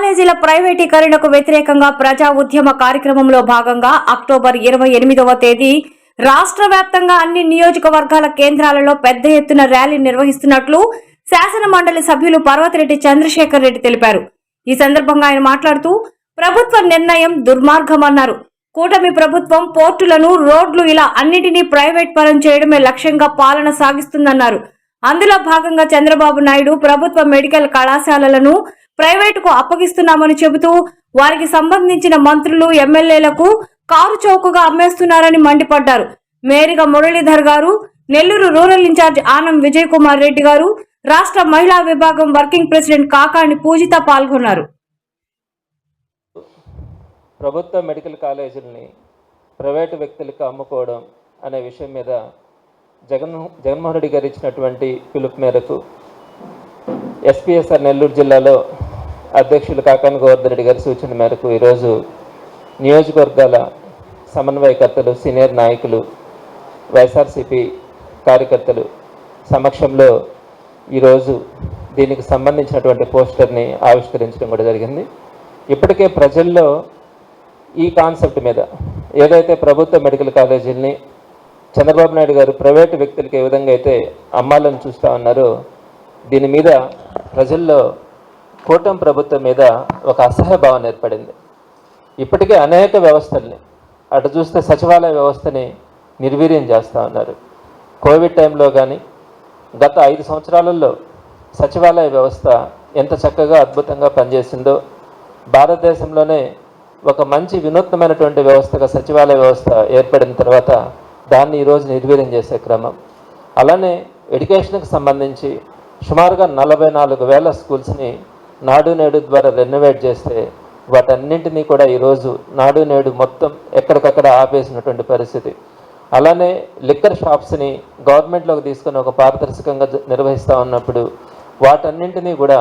కాలేజీల ప్రైవేటీకరణకు వ్యతిరేకంగా ప్రజా ఉద్యమ కార్యక్రమంలో భాగంగా అక్టోబర్ ఇరవై ఎనిమిదవ తేదీ రాష్ట్ర వ్యాప్తంగా అన్ని నియోజకవర్గాల కేంద్రాలలో పెద్ద ఎత్తున ర్యాలీ నిర్వహిస్తున్నట్లు శాసన మండలి సభ్యులు పర్వతిరెడ్డి చంద్రశేఖర్ రెడ్డి తెలిపారు. ఈ సందర్భంగా ఆయన మాట్లాడుతూ ప్రభుత్వ నిర్ణయం దుర్మార్గమన్నారు. కూటమి ప్రభుత్వం పోర్టులను రోడ్లు ఇలా అన్నిటినీ ప్రైవేట్ పరం చేయడమే లక్ష్యంగా పాలన సాగిస్తుందన్నారు. అందులో భాగంగా చంద్రబాబు నాయుడు ప్రభుత్వ మెడికల్ కళాశాలలను ప్రైవేటుకు అప్పగిస్తున్నామని చెబుతూ వారికి సంబంధించిన మంత్రులు ఎమ్మెల్యేలకు కారు చౌకగా అమ్మేస్తున్నారని మండిపడ్డారు. మేరిగా మురళీధర్ గారు నెల్లూరు రూరల్ ఇన్ఛార్జ్ ఆనం విజయ్ కుమార్ రెడ్డి గారు రాష్ట్ర మహిళా విభాగం వర్కింగ్ ప్రెసిడెంట్ కాకాణి పూజిత పాల్గొన్నారు. ప్రభుత్వ మెడికల్ కాలేజీలని ప్రైవేటు వ్యక్తులకు అమ్ముకోవడం అనే విషయం మీద జగన్ జగన్మోహన్ రెడ్డి గారు ఇచ్చినటువంటి పిలుపు మేరకు ఎస్పీఎస్ఆర్ నెల్లూరు జిల్లాలో అధ్యక్షులు కాకాని గోవర్ధన్ రెడ్డి గారి సూచన మేరకు ఈరోజు నియోజకవర్గాల సమన్వయకర్తలు సీనియర్ నాయకులు వైఎస్ఆర్సీపీ కార్యకర్తలు సమక్షంలో ఈరోజు దీనికి సంబంధించినటువంటి పోస్టర్ని ఆవిష్కరించడం కూడా జరిగింది. ఇప్పటికే ప్రజల్లో ఈ కాన్సెప్ట్ మీద ఏదైతే ప్రభుత్వ మెడికల్ కాలేజీల్ని చంద్రబాబు నాయుడు గారు ప్రైవేటు వ్యక్తులకు ఏ విధంగా అయితే అమ్మాలని చూస్తూ ఉన్నారో దీని మీద ప్రజల్లో కూటమి ప్రభుత్వం మీద ఒక అసహ్య భావన ఏర్పడింది. ఇప్పటికే అనేక వ్యవస్థల్ని అటు చూస్తే సచివాలయ వ్యవస్థని నిర్వీర్యం చేస్తూ ఉన్నారు. కోవిడ్ టైంలో కానీ గత ఐదు సంవత్సరాలలో సచివాలయ వ్యవస్థ ఎంత చక్కగా అద్భుతంగా పనిచేసిందో భారతదేశంలోనే ఒక మంచి వినూత్నమైనటువంటి వ్యవస్థగా సచివాలయ వ్యవస్థ ఏర్పడిన తర్వాత దాన్ని ఈరోజు నిర్వీర్యం చేసే క్రమం. అలానే ఎడ్యుకేషన్కి సంబంధించి సుమారుగా నలభై నాలుగు వేల స్కూల్స్ని నాడు నేడు ద్వారా రెనోవేట్ చేస్తే వాటన్నింటినీ కూడా ఈరోజు నాడు నేడు మొత్తం ఎక్కడికక్కడ ఆపేసినటువంటి పరిస్థితి. అలానే లిక్కర్ షాప్స్ని గవర్నమెంట్లోకి తీసుకొని ఒక పారదర్శకంగా జ- నిర్వహిస్తూ ఉన్నప్పుడు వాటన్నింటినీ కూడా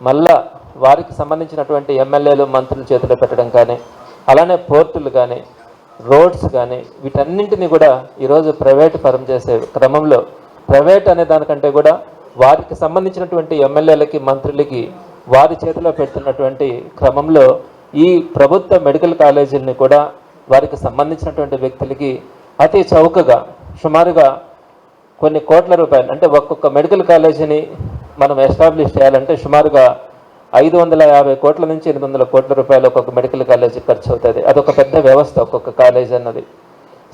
మళ్ళా వారికి సంబంధించినటువంటి ఎమ్మెల్యేలు మంత్రులు చేతిలో పెట్టడం కానీ అలానే పోర్టులు కానీ రోడ్స్ కానీ వీటన్నింటినీ కూడా ఈరోజు ప్రైవేట్ పరం చేసే క్రమంలో ప్రైవేట్ అనే దానికంటే కూడా వారికి సంబంధించినటువంటి ఎమ్మెల్యేలకి మంత్రులకి వారి చేతిలో పెడుతున్నటువంటి క్రమంలో ఈ ప్రభుత్వ మెడికల్ కాలేజీలని కూడా వారికి సంబంధించినటువంటి వ్యక్తులకి అతి చౌకగా సుమారుగా కొన్ని కోట్ల రూపాయలు అంటే ఒక్కొక్క మెడికల్ కాలేజీని మనం ఎస్టాబ్లిష్ చేయాలంటే సుమారుగా ఐదు వందల యాభై కోట్ల నుంచి ఎనిమిది వందల కోట్ల రూపాయలు ఒక్కొక్క మెడికల్ కాలేజీ ఖర్చు అవుతుంది. అదొక పెద్ద వ్యవస్థ ఒక్కొక్క కాలేజీ అన్నది.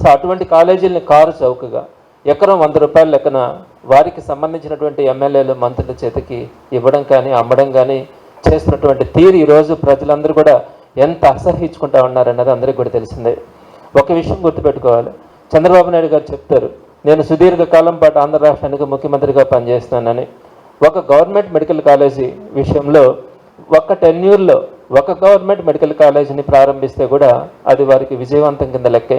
సో అటువంటి కాలేజీలని కారు చౌకగా ఎకరం వంద రూపాయల లెక్కన వారికి సంబంధించినటువంటి ఎమ్మెల్యేలు మంత్రుల చేతికి ఇవ్వడం కానీ అమ్మడం కానీ చేస్తున్నటువంటి తీరు ఈరోజు ప్రజలందరూ కూడా ఎంత అసహించుకుంటా ఉన్నారన్నది అందరికీ కూడా తెలిసిందే. ఒక విషయం గుర్తుపెట్టుకోవాలి. చంద్రబాబు నాయుడు గారు చెప్తారు నేను సుదీర్ఘకాలం పాటు ఆంధ్ర రాష్ట్రానికి ముఖ్యమంత్రిగా పనిచేస్తున్నానని. ఒక గవర్నమెంట్ మెడికల్ కాలేజీ విషయంలో ఒక్క టెన్యూర్లో ఒక గవర్నమెంట్ మెడికల్ కాలేజీని ప్రారంభిస్తే కూడా అది వారికి విజయవంతం కింద లెక్కే.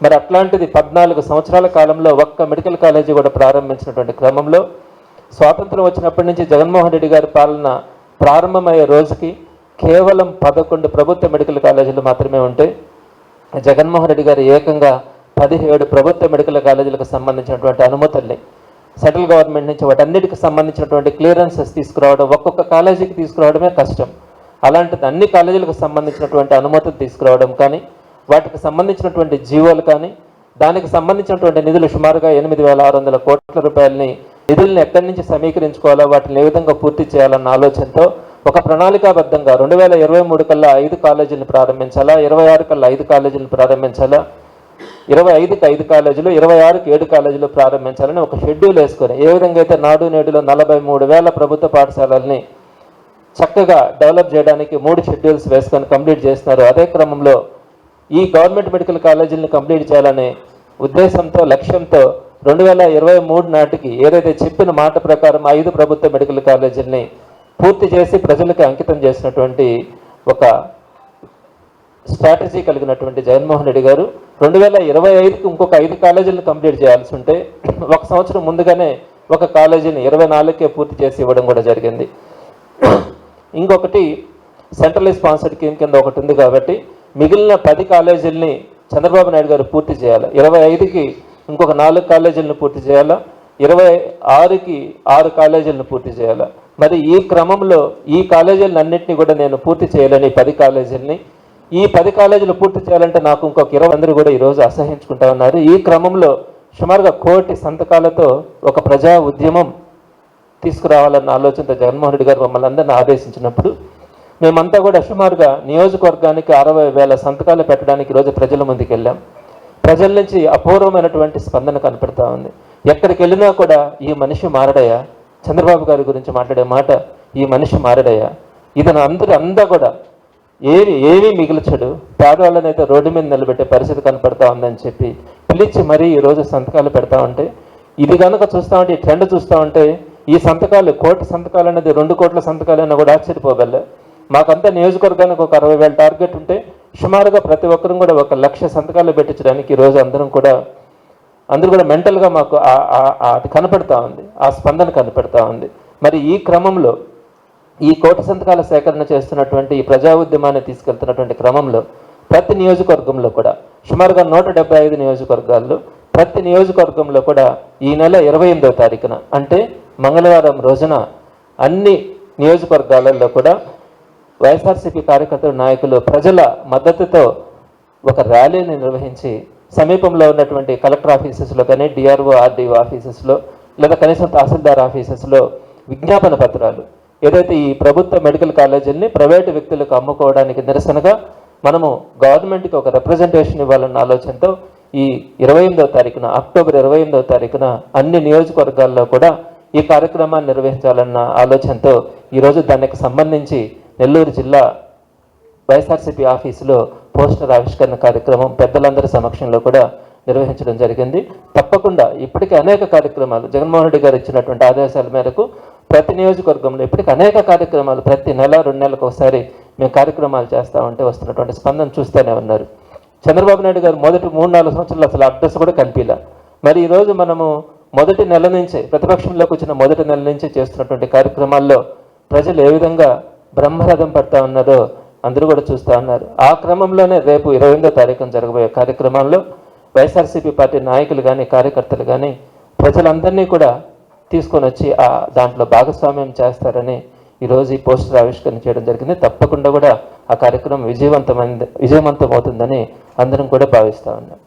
మరి అట్లాంటిది పద్నాలుగు సంవత్సరాల కాలంలో ఒక్క మెడికల్ కాలేజీ కూడా ప్రారంభించినటువంటి క్రమంలో స్వాతంత్రం వచ్చినప్పటి నుంచి జగన్మోహన్ రెడ్డి గారి పాలన ప్రారంభమయ్యే రోజుకి కేవలం పదకొండు ప్రభుత్వ మెడికల్ కాలేజీలు మాత్రమే ఉంటే జగన్మోహన్ రెడ్డి గారు ఏకంగా పదిహేడు ప్రభుత్వ మెడికల్ కాలేజీలకు సంబంధించినటువంటి అనుమతుల్ని సెంట్రల్ గవర్నమెంట్ నుంచి వాటన్నిటికి సంబంధించినటువంటి క్లియరెన్సెస్ తీసుకురావడం ఒక్కొక్క కాలేజీకి తీసుకురావడమే కష్టం. అలాంటిది అన్ని కాలేజీలకు సంబంధించినటువంటి అనుమతులు తీసుకురావడం కానీ వాటికి సంబంధించినటువంటి జీవోలు కానీ దానికి సంబంధించినటువంటి నిధులు సుమారుగా ఎనిమిది వేల ఆరు వందల కోట్ల రూపాయలని నిధులను ఎక్కడి నుంచి సమీకరించుకోవాలో వాటిని ఏ విధంగా పూర్తి చేయాలన్న ఆలోచనతో ఒక ప్రణాళికాబద్ధంగా రెండు వేల ఇరవై మూడు కల్లా ఐదు కాలేజీలను ప్రారంభించాలా ఇరవై ఆరు కల్లా ఐదు కాలేజీలను ప్రారంభించాలా ఇరవై ఐదుకి ఐదు కాలేజీలు ఇరవై ఆరుకి ఏడు కాలేజీలు ప్రారంభించాలని ఒక షెడ్యూల్ వేసుకొని ఏ విధంగా అయితే నాడు నేడులో నలభై మూడు వేల ప్రభుత్వ పాఠశాలల్ని చక్కగా డెవలప్ చేయడానికి మూడు షెడ్యూల్స్ వేసుకొని కంప్లీట్ చేస్తున్నారు అదే క్రమంలో ఈ గవర్నమెంట్ మెడికల్ కాలేజీలను కంప్లీట్ చేయాలనే ఉద్దేశంతో లక్ష్యంతో రెండు వేల ఇరవై మూడు నాటికి ఏదైతే చెప్పిన మాట ప్రకారం ఐదు ప్రభుత్వ మెడికల్ కాలేజీల్ని పూర్తి చేసి ప్రజలకు అంకితం చేసినటువంటి ఒక స్ట్రాటజీ కలిగినటువంటి జగన్మోహన్ రెడ్డి గారు రెండు వేల ఇరవై ఐదుకి ఇంకొక ఐదు కాలేజీలను కంప్లీట్ చేయాల్సి ఉంటే ఒక సంవత్సరం ముందుగానే ఒక కాలేజీని ఇరవై నాలుగుకే పూర్తి చేసి ఇవ్వడం కూడా జరిగింది. ఇంకొకటి సెంట్రల్ స్పాన్సర్డ్ స్కీమ్ కింద ఒకటి ఉంది కాబట్టి మిగిలిన పది కాలేజీల్ని చంద్రబాబు నాయుడు గారు పూర్తి చేయాలి? ఇరవై ఐదుకి ఇంకొక నాలుగు కాలేజీలను పూర్తి చేయాలా? ఇరవై ఆరుకి ఆరు కాలేజీలను పూర్తి చేయాలా? మరి ఈ క్రమంలో ఈ కాలేజీలన్నింటినీ కూడా నేను పూర్తి చేయాలని పది కాలేజీలని. ఈ పది కాలేజీలు పూర్తి చేయాలంటే నాకు ఇంకొక ఇరవై అందరూ కూడా ఈరోజు అసహించుకుంటా ఉన్నారు. ఈ క్రమంలో సుమారుగా కోటి సంతకాలతో ఒక ప్రజా ఉద్యమం తీసుకురావాలన్న ఆలోచనతో జగన్మోహన్ రెడ్డి గారు మమ్మల్ని అందరిని ఆదేశించినప్పుడు మేమంతా కూడా సుమారుగా నియోజకవర్గానికి అరవై వేల సంతకాలు పెట్టడానికి ఈరోజు ప్రజల ముందుకు వెళ్ళాం. ప్రజల నుంచి అపూర్వమైనటువంటి స్పందన కనపడతా ఉంది. ఎక్కడికి వెళ్ళినా కూడా ఈ మనిషి మారడయా? చంద్రబాబు గారి గురించి మాట్లాడే మాట ఈ మనిషి మారడయా? ఇతను అందరూ అంతా కూడా ఏమి ఏమీ మిగిల్చడు. పేదవాళ్ళని అయితే రోడ్డు మీద నిలబెట్టే పరిస్థితి కనపడతా ఉందని చెప్పి పిలిచి మరీ ఈరోజు సంతకాలు పెడతా ఉంటే ఇది కనుక చూస్తా ఉంటే ఈ ట్రెండ్ చూస్తా ఉంటే ఈ సంతకాలు కోటి సంతకాలు అనేది రెండు కోట్ల సంతకాలు అన్న కూడా ఆశ్చర్యపోగలే. మాకంతా నియోజకవర్గానికి ఒక అరవై వేల టార్గెట్ ఉంటే సుమారుగా ప్రతి ఒక్కరం కూడా ఒక లక్ష సంతకాలు పెట్టించడానికి ఈరోజు అందరం కూడా అందరూ కూడా మెంటల్గా మాకు అది కనపడతా ఉంది. ఆ స్పందన కనపడతా ఉంది. మరి ఈ క్రమంలో ఈ కోటి సంతకాల సేకరణ చేస్తున్నటువంటి ఈ ప్రజా ఉద్యమాన్ని తీసుకెళ్తున్నటువంటి క్రమంలో ప్రతి నియోజకవర్గంలో కూడా సుమారుగా నూట డెబ్బై ఐదు నియోజకవర్గాల్లో ప్రతి నియోజకవర్గంలో కూడా ఈ నెల ఇరవై ఎనిమిదవ తారీఖున అంటే మంగళవారం రోజున అన్ని నియోజకవర్గాలలో కూడా వైఎస్ఆర్సీపీ కార్యకర్తలు నాయకులు ప్రజల మద్దతుతో ఒక ర్యాలీని నిర్వహించి సమీపంలో ఉన్నటువంటి కలెక్టర్ ఆఫీసెస్లో కానీ డిఆర్ఓ ఆర్డీఓ ఆఫీసెస్లో లేదా కనీసం తహసీల్దార్ ఆఫీసెస్లో విజ్ఞాపన పత్రాలు. ఏదైతే ఈ ప్రభుత్వ మెడికల్ కాలేజీల్ని ప్రైవేటు వ్యక్తులకు అమ్ముకోవడానికి నిరసనగా మనము గవర్నమెంట్కి ఒక రిప్రజెంటేషన్ ఇవ్వాలన్న ఆలోచనతో ఈ ఇరవై ఎనిమిదవ తారీఖున అక్టోబర్ ఇరవై ఎనిమిదవ తారీఖున అన్ని నియోజకవర్గాల్లో కూడా ఈ కార్యక్రమాన్ని నిర్వహించాలన్న ఆలోచనతో ఈరోజు దానికి సంబంధించి నెల్లూరు జిల్లా వైఎస్ఆర్సీపీ ఆఫీసులో పోస్టర్ ఆవిష్కరణ కార్యక్రమం పెద్దలందరి సమక్షంలో కూడా నిర్వహించడం జరిగింది. తప్పకుండా ఇప్పటికే అనేక కార్యక్రమాలు జగన్మోహన్ రెడ్డి గారు ఇచ్చినటువంటి ఆదేశాల మేరకు ప్రతి నియోజకవర్గంలో ఇప్పటికి అనేక కార్యక్రమాలు ప్రతి నెల రెండు నెలలకు ఒకసారి మేము కార్యక్రమాలు చేస్తా ఉంటే వస్తున్నటువంటి స్పందన చూస్తూనే ఉన్నారు. చంద్రబాబు నాయుడు గారు మొదటి మూడు నాలుగు సంవత్సరాలు అసలు అడ్రస్ కూడా కనిపించలే. మరి ఈరోజు మనము మొదటి నెల నుంచే ప్రతిపక్షంలోకి వచ్చిన మొదటి నెల నుంచే చేస్తున్నటువంటి కార్యక్రమాల్లో ప్రజలు ఏ విధంగా బ్రహ్మరథం పడతా ఉన్నదో అందరూ కూడా చూస్తూ ఉన్నారు. ఆ క్రమంలోనే రేపు ఇరవై ఎనిమిదో తారీఖున జరగబోయే కార్యక్రమాల్లో వైఎస్ఆర్సీపీ పార్టీ నాయకులు కానీ కార్యకర్తలు కానీ ప్రజలందరినీ కూడా తీసుకొని వచ్చి ఆ దాంట్లో భాగస్వామ్యం చేస్తారని ఈరోజు ఈ పోస్టర్ ఆవిష్కరణ చేయడం జరిగింది. తప్పకుండా కూడా ఆ కార్యక్రమం విజయవంతమైంది విజయవంతం అవుతుందని అందరం కూడా భావిస్తూ ఉన్నాం.